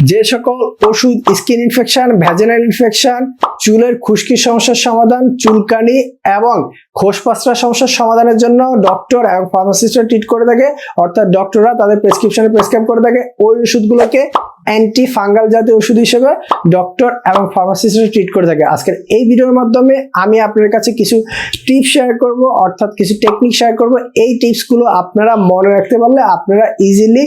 যে সকল ওষুধ স্কিন ইনফেকশন ভ্যাজিনাল ইনফেকশন চুলের খুশকি সমস্যার সমাধান চুলকানি এবং খোসপাসরা সমস্যার সমাধানের জন্য ডক্টর এবং ফার্মাসিস্টরা ট্রিট করে থাকে। অর্থাৎ ডক্টররা তাদের প্রেসক্রিপশনে প্রেসক্রাইব করে থাকে। ওই ওষুধগুলোকে অ্যান্টি ফাঙ্গাল জাতীয় ওষুধ হিসেবে ডক্টর এবং ফার্মাসিস্টরা ট্রিট করে থাকে। আজকের এই ভিডিওর মাধ্যমে আমি আপনার কাছে কিছু টিপস শেয়ার করব, অর্থাৎ কিছু টেকনিক শেয়ার করব। এই টিপসগুলো আপনারা মনে রাখতে পারলে আপনারা ইজিলি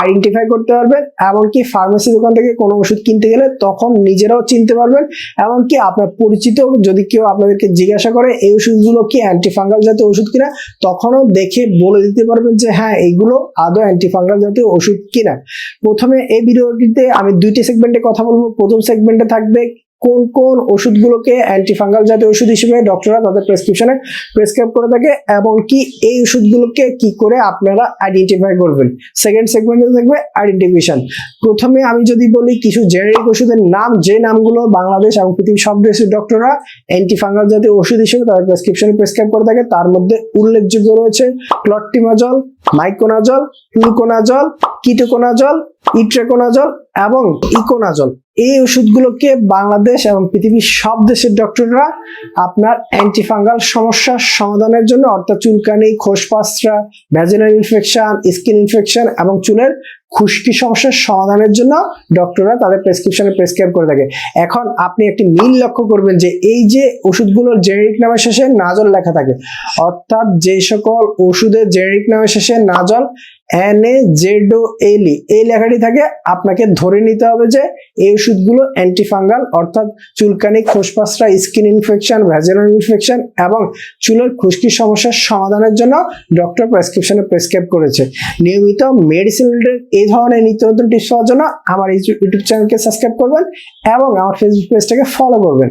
আইডেন্টিফাই করতে পারবেন। এমনকি ফার্মেসি দোকান থেকে কোনো ওষুধ কিনতে গেলে তখন নিজেরাও চিনতে পারবেন। এমনকি আপনার পরিচিত যদি কেউ আপনাদেরকে জিজ্ঞাসা করে, এই ওষুধগুলো কি অ্যান্টিফাঙ্গাল জাতীয় ওষুধ কিনা, তখনও দেখে বলে দিতে পারবেন যে হ্যাঁ এইগুলো আদৌ অ্যান্টিফাঙ্গাল জাতীয় ওষুধ কিনা। প্রথমে এই ভিডিওটিতে আমি দুইটি সেগমেন্টে কথা বলব। প্রথম সেগমেন্টে থাকবে কোন কোন ওষুধগুলোকে অ্যান্টিফাঙ্গাল জাতীয় ওষুধ হিসেবে ডক্টররা তাদের প্রেসক্রিপশনে প্রেসক্রাইব করে থাকে এবং কি এই ওষুধগুলোকে কি করে আপনারা আইডেন্টিফাই করবেন? সেকেন্ড সেগমেন্টে থাকবে আইডেন্টিফিকেশন প্রথমে আমি যদি বলি কিছু জেনারিক ওষুধের নাম, যে নামগুলো বাংলাদেশ এবং পৃথিবীর সব দেশের ডক্টররা অ্যান্টিফাঙ্গাল জাতীয় ওষুধ হিসেবে তাদের প্রেসক্রিপশনে প্রেসক্রাইব করে থাকে। তার মধ্যে উল্লেখযোগ্য রয়েছে clotrimazole miconazole fluconazole ketoconazole itraconazole এবং ইকোনাজল। এই ওষুধগুলোকে বাংলাদেশ এবং পৃথিবীর সব দেশের ডক্টররা আপনার অ্যান্টিফাঙ্গাল সমস্যার সমাধানের জন্য, অর্থাৎ চুলকানি খোসপাসরা ভ্যাজিনাল ইনফেকশন স্কিন ইনফেকশন এবং চুলের খুশকি সমস্যার সমাধানের জন্য ডক্টররা তাদের প্রেসক্রিপশনে প্রেসক্রাইব করে থাকে। এখন আপনি একটি মিল লক্ষ্য করবেন যে এই যে ওষুধগুলোর জেনেরিক নামের শেষে নাজল লেখা থাকে, অর্থাৎ যে সকল ওষুধের জেনেরিক নামের শেষে নাজল এন এ জেড ও এলি এই লেখাটি থাকে আপনাকে ধরে নিতে হবে যে এই ওষুধগুলো অ্যান্টিফাঙ্গাল অর্থাৎ চুলকানি, খোসপাসরা স্কিন ইনফেকশন ভ্যাজিনাল ইনফেকশন এবং চুলের খুশকি সমস্যার সমাধানের জন্য ডক্টর প্রেসক্রিপশনে প্রেসক্রাইব করেছে। নিয়মিত মেডিসিন এই ধরনের নিত্য নতুন টিপস পাওয়ার জন্য আমার ইউটিউব চ্যানেলকে সাবস্ক্রাইব করবেন এবং আমার ফেসবুক পেজটাকে ফলো করবেন।